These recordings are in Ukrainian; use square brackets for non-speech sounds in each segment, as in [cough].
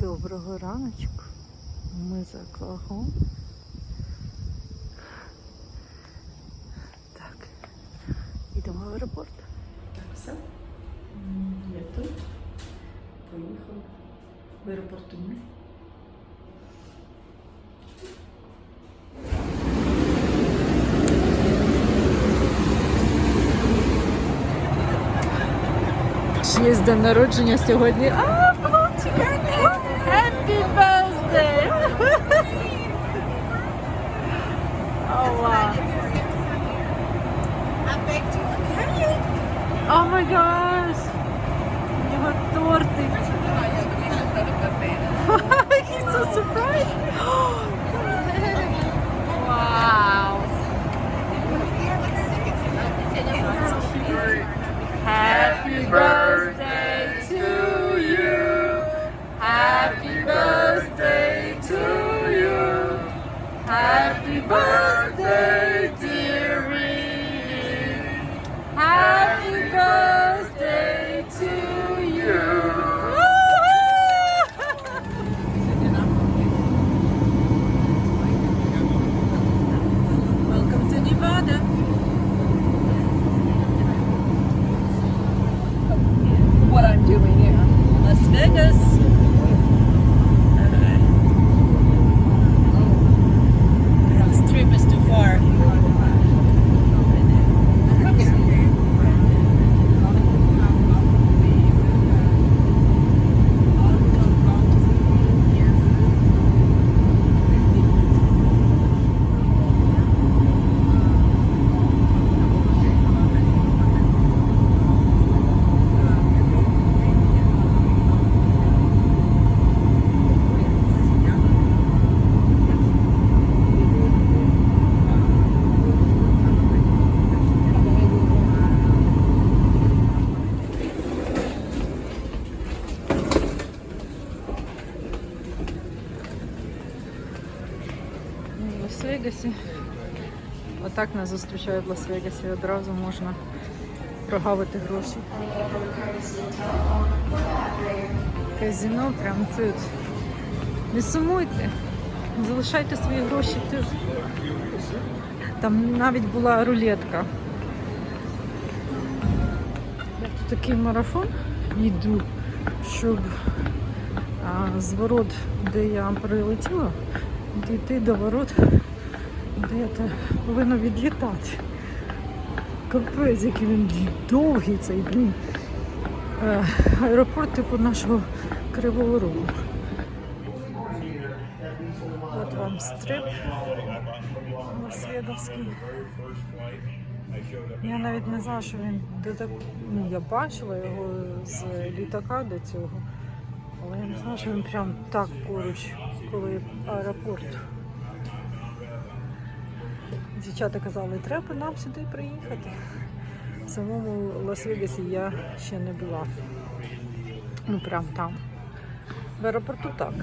Доброго раночку. Ми за Клагом. Так. Йдемо в аеропорт. Так, все. Я тут. Поїхав. В аеропорту ні. Чиєсь день народження сьогодні. А, my god. Отак нас зустрічають в Лас-Вегасі. Одразу можна прогавити гроші. Казино прямо тут. Не сумуйте, залишайте свої гроші тут. Там навіть була рулетка. Тут такий марафон йду, щоб а, з ворот, де я прилетіла, дійти до ворот, де я та повинна відлітати. Капець, який він довгий цей блін. Е, Аеропорт типу нашого Кривого Рогу. От вам стрип Лас-Вегасський. Я навіть не знала, що він до так... Ну, я бачила його з літака до цього. Але я не знала, що він прям так поруч, коли аеропорт. Дівчата казали, треба нам сюди приїхати. В самому Лас-Вегасі я ще не була. Ну прям там. В аеропорту так.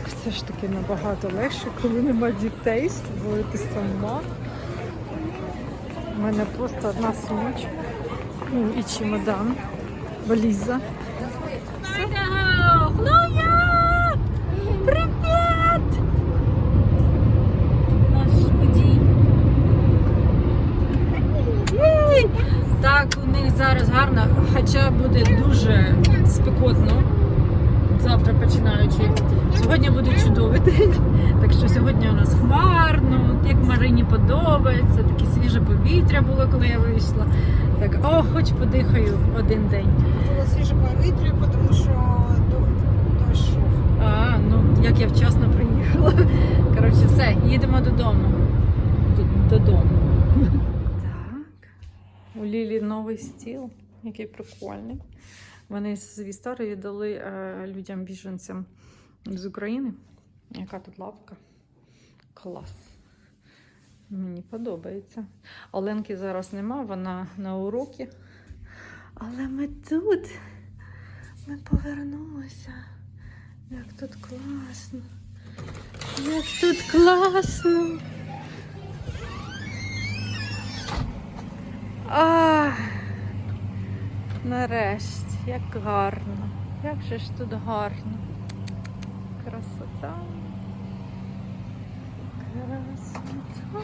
Як все ж таки набагато легше, коли нема дітей, бо ти сама. У мене просто одна сумочка. Ну і чемодан, валіза. Хлоя! Привіт! Наш водій. Єй! Так, у них зараз гарно, хоча буде дуже спекотно. Завтра починаючи. Сьогодні буде чудовий день. Так що сьогодні у нас хмарно, як Марині подобається, таке свіже повітря було, коли я вийшла. Так, о, хоч подихаю один день. Було свіже повітря, тому що до- дощ. А, ну як я вчасно приїхала. Коротше, все, їдемо додому. Додому. Так. У Лілі новий стіл, який прикольний. Вони свій старий дали е, людям біженцям з України. Яка тут лавка? Клас. Мені подобається. Оленки зараз нема, вона на урокі. Але ми тут. Ми повернулися. Як тут класно. Як тут класно. А, нарешті, як гарно. Як же ж тут гарно. Красота. Красота.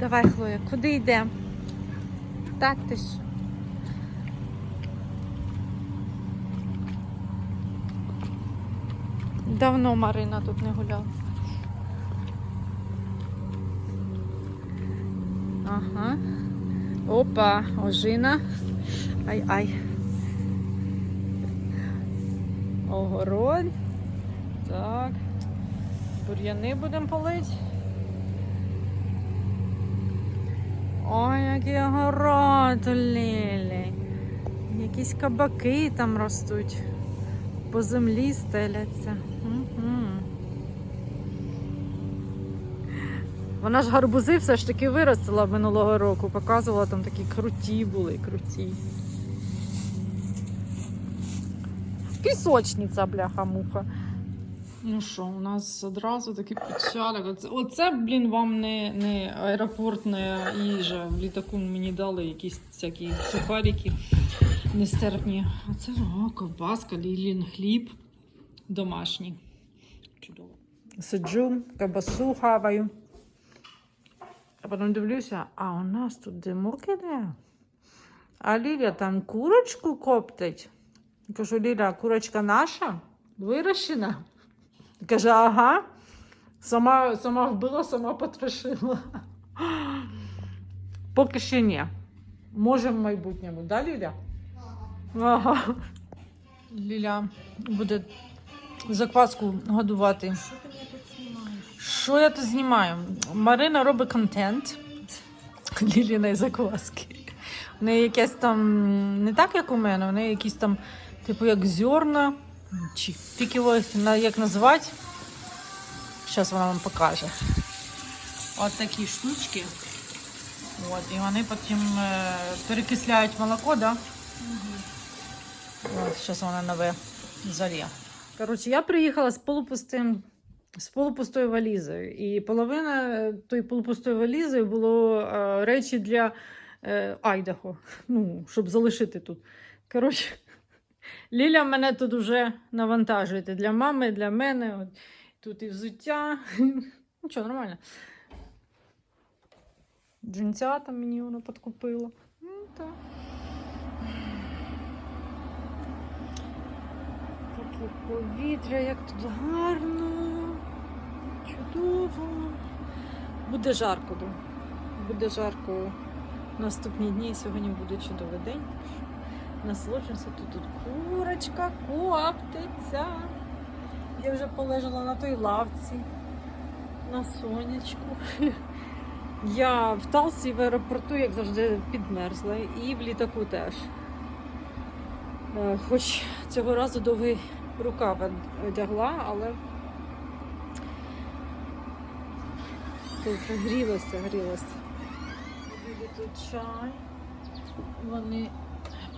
Давай, Хлоя, куди йдемо? Так ти ж. Давно Марина тут не гуляла. Ага. Опа, ожина. Ай-ай. Огород. Так. Бур'яни будемо полити. Ой, який огород Лілі. Якісь кабаки там ростуть. По землі стеляться. Вона ж гарбузи все ж таки виростила минулого року, показувала там такі круті були, круті. Пісочниця, бляха-муха. Ну що, у нас одразу такий печалик. Оце, оце блін, вам не, не аеропортна їжа. В літаку мені дали якісь всякі сухарики нестерпні. А це о, ковбаска, лілін хліб домашній. Чудово. Сиджу, ковбасу хаваю. А потім дивлюся, а у нас тут димок іде. А Ліля там курочку коптить. Кажу, Ліля, курочка наша? Вирощена? Каже, ага. Сама, сама вбила, сама потрошила. Поки ще ні. Може в майбутньому, да, Ліля? Ага. Ліля буде закваску годувати. Що я тут знімаю? Марина робить контент Ліліної закваски. У неї якесь там не так, як у мене, у неї якісь там, типу, як зерна. Чи тільки ось як назвати. Зараз вона вам покаже. От такі штучки. От, і вони потім е, перекисляють молоко, да? От, зараз вона нове залє. Коротше, я приїхала з полупустим з полупустою валізою. І половина е, тої полупустої валізи було е, речі для е, Айдахо, ну, щоб залишити тут. Коротше, [laughs] Ліля мене тут вже навантажує для мами, для мене. От, тут і взуття. [laughs] Ну що, нормально. Джинця там мені воно підкупило. Ну, так. Таке повітря, як тут гарно, чудово. Буде жарко, буде жарко наступні дні. Сьогодні буде чудовий день. Насолоджуємося тут, тут курочка коптиться. Я вже полежала на той лавці, на сонячку. [laughs] Я в Талсі в аеропорту, як завжди, підмерзла, і в літаку теж. Е, Хоч цього разу довгий рукав одягла, але тут грілося, грілося. Тут чай. Вони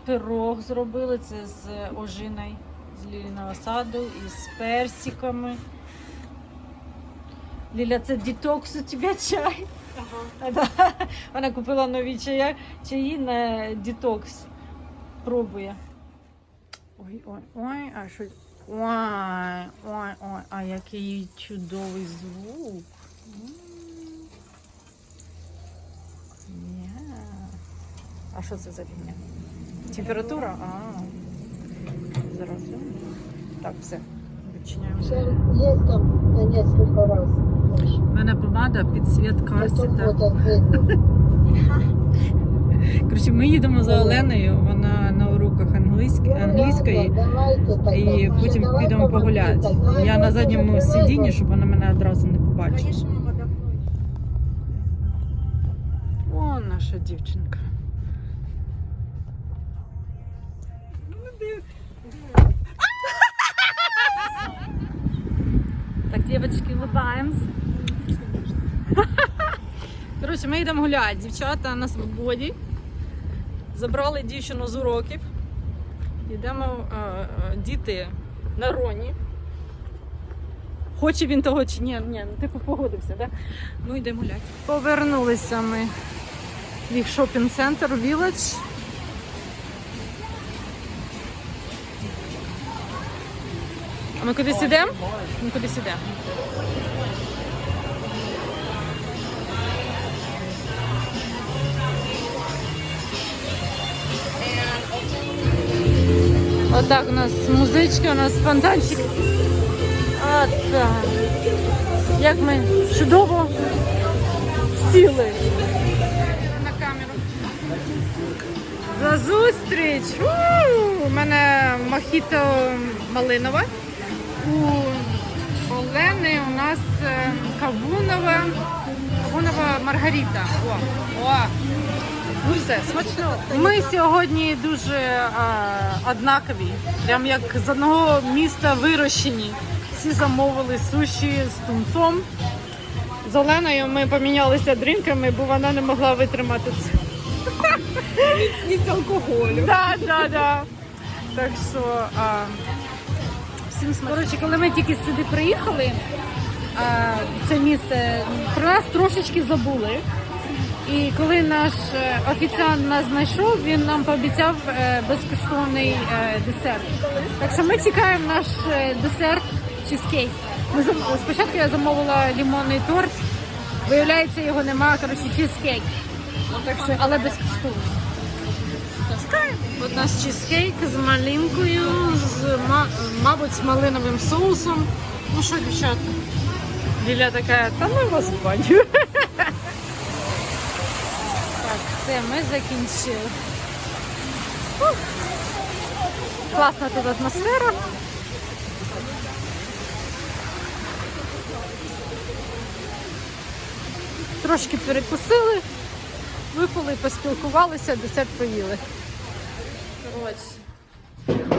пирог зробили. Це з ожиною, з ліліного саду і з персиками. Ліля, це детокс у тебе чай. Ага. [laughs] Да. Вона купила нові чаї, чаї на детокс. Пробує. Ой, ой, ой, а що. Ой, ой, ой, а який чудовий звук. А що це за фігня? Температура? А. Зараз. Так, все. Відчиняємо. Есть там на несколько раз. У мене помада під вот отдельно. Коротше, ми їдемо за Оленою, вона на уроках англійської, англійської і потім підемо погуляти. Я на задньому сидінні, щоб вона мене одразу не побачила. О, наша дівчинка. Дівчатки, улыбаємось. [laughs] Коротше, ми йдемо гуляти. Дівчата на свободі. Забрали дівчину з уроків. Йдемо е, е, діти на роні. Хоче він того чи ні, ні, ну типу погодився, да? Ну йдемо гуляти. Повернулися ми в їх шопінг-центр Village. Ми кудись ідемо? Ми кудись ідемо. Отак у нас музичка, у нас фонтанчик. От. Як ми чудово сіли на камеру. За зустріч! У, мене мохіто малинове. У Олени у нас е, кавунова, кавунова маргарита. О, о. Ну все, смачно. Ми сьогодні дуже а, однакові. Прям як з одного міста вирощені. Всі замовили суші з тунцом. З Оленою ми помінялися дрінками, бо вона не могла витримати це. Міцність алкоголю. Да, да, да. Так що а, всім смачно. Коротше, коли ми тільки сюди приїхали, це місце про нас трошечки забули. І коли наш е, офіціант нас знайшов, він нам пообіцяв е, безкоштовний е, десерт. Так що ми чекаємо наш десерт чизкейк. Ми спочатку я замовила лімонний торт. Виявляється, його немає, коротше, чизкейк. Так що, але безкоштовний. От нас чизкейк з малинкою, з, мабуть, з малиновим соусом. Ну що, дівчата? Ліля така, та ну вас баню. [laughs] Так, все, ми закінчили. Ух. Класна тут атмосфера. Трошки перекусили, випили, поспілкувалися, десерт поїли. Коротше.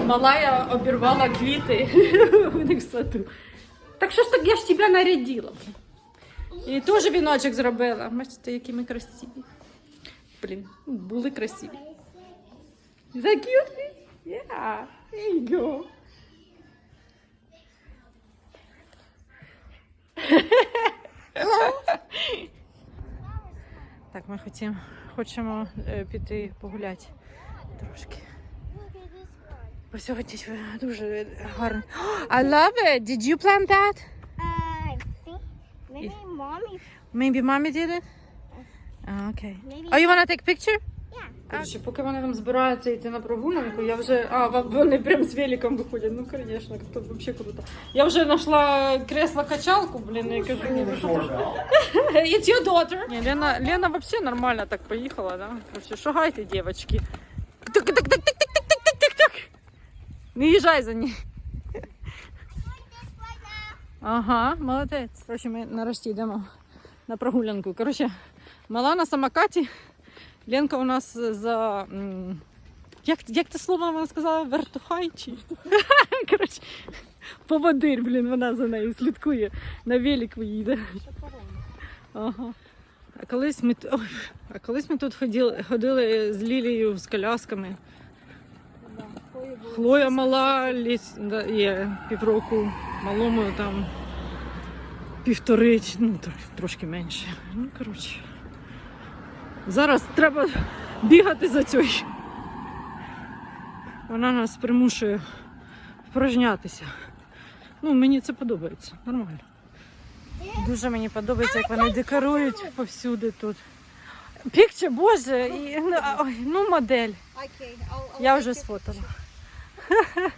Малая обірвала квіти [laughs] у них в саду. Так що ж так я ж тебе нарядила. І теж віночок зробила. Бачите, які ми красиві. Блін, були красиві. Is? Yeah, there you go. [laughs] Так, ми хотім, хочемо е, піти погуляти трошки. Бо сьогодні дуже гарно. I love it. Did you plant that? Uh, maybe mommy. Maybe mommy did it? Ah, okay. Maybe. Oh, you want to take picture? Короче, поки вони там збираються йти на прогулянку, я вже. А, вони прям з великом виходять. Ну, звісно, це взагалі круто. Я вже знайшла кресло-качалку, блін, я кажу, ні, ну [laughs] It's your daughter. Ні, Лена, Лена взагалі нормально так поїхала, да? Короче, шагайте, дівчатки. Так-так-так-так-так-так-так-так. Не їжджай за ній. Ага, молодець. Короче, ми нарешті йдемо на прогулянку. Короче, мала на самокаті. Ленка у нас за. Як, як це слово вона сказала? Вертухай? Чи? [laughs] Коротше, поводир, блін, вона за нею слідкує. На велику їде. Ага. А колись ми, ой, а колись ми тут ходили, ходили з Лілією з колясками. Хлоя мала ліс, да, є півроку, малому там півтори, ну трошки менше. Ну, коротше. Зараз треба бігати за цією. Вона нас примушує впражнятися. Ну, мені це подобається, нормально. Дуже мені подобається, як вони декорують повсюди тут. Пікче, боже, і, ну, ну модель. Я вже сфотала. [laughs]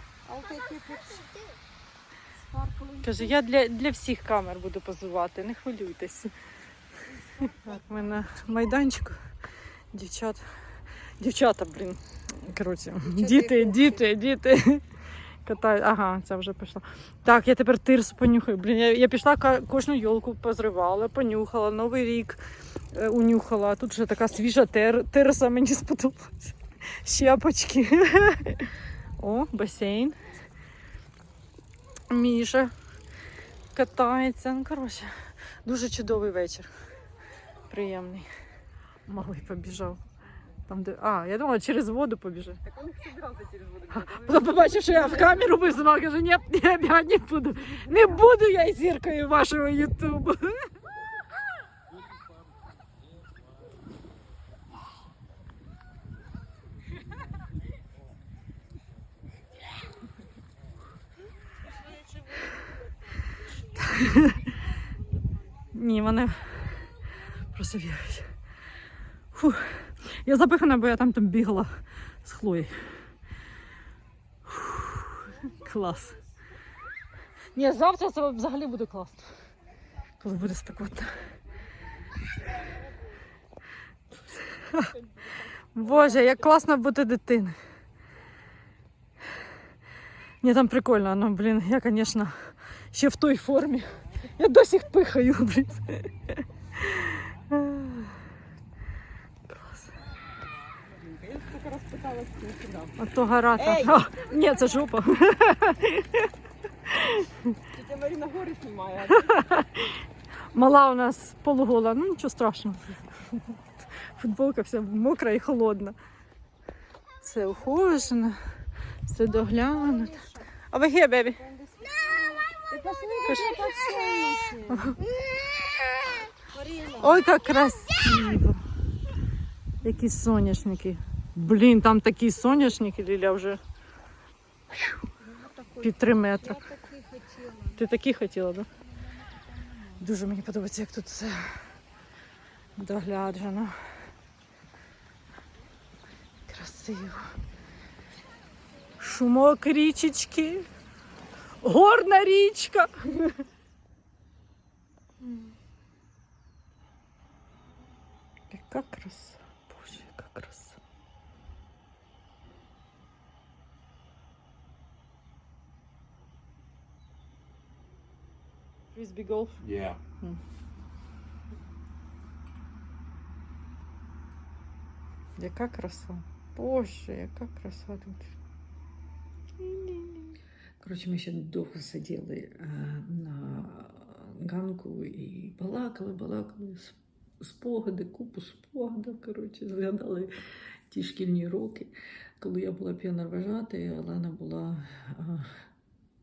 Каже, я для, для всіх камер буду позувати, не хвилюйтесь. Так, ми на майданчику. Дівчат. Дівчата, блін. Коротше, діти, діти, діти. Катають. Ага, це вже пішло. Так, я тепер тирс понюхаю. Блін, я, я пішла кожну йолку позривала, понюхала, Новий рік е, унюхала. А тут вже така свіжа тер, тирса мені сподобалась. Щепочки. О, басейн. Міша катається. Ну, коротше, дуже чудовий вечір. Приємний. Малий побіжав. Там, де... А, я думала, через воду побіжав. Так він собирався через воду. Потім побачив, що я в камеру визнала, каже, ні, ні, я не буду. Не буду я зіркою вашого Ютубу. Ні, вони просто. Фух. Я запихана, бо я там там бігала з Хлоєю. Клас. Ні, завтра це взагалі буде класно. Коли буде спекотно. Боже, як класно бути дитиною. Ні, там прикольно, ну, блін, я, звісно, ще в той формі. Я до сих пихаю, блін. Клас. А то гора там. А, ні, це жопа. Тетя Маріна гори знімає. [laughs] Мала у нас полугола, ну нічого страшного. Футболка вся мокра і холодна. Все ухожено, все доглянуто. А ви here, baby? Ой, як красиво. Які соняшники. Блін, там такі соняшники, Ліля вже під три метри. Такий. Ти такі хотіла, так? Дуже мені подобається, як тут все догляджено. Красиво. Шумок річечки. Горна річка. Яка краса. Боже, яка краса. Фрізбі голф. Yeah. Яка краса. Боже, яка краса тут. Коротше, ми ще довго сиділи е, на ганку і балакали, балакали спогади, купу спогадів. Коротше, згадали ті шкільні роки, коли я була піонервожатою, а Олена була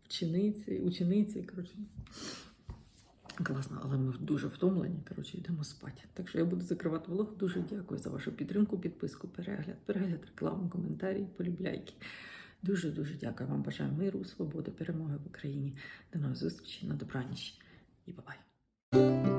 вченицею, ученицею. Коротше. Класно, але ми дуже втомлені. Коротше, йдемо спати. Так що я буду закривати влог. Дуже дякую за вашу підтримку, підписку, перегляд, перегляд, рекламу, коментарі, полюбляйки. Дуже дуже дякую вам. Бажаю миру, свободи, перемоги в Україні. До нових зустрічей на добраніч і бабай.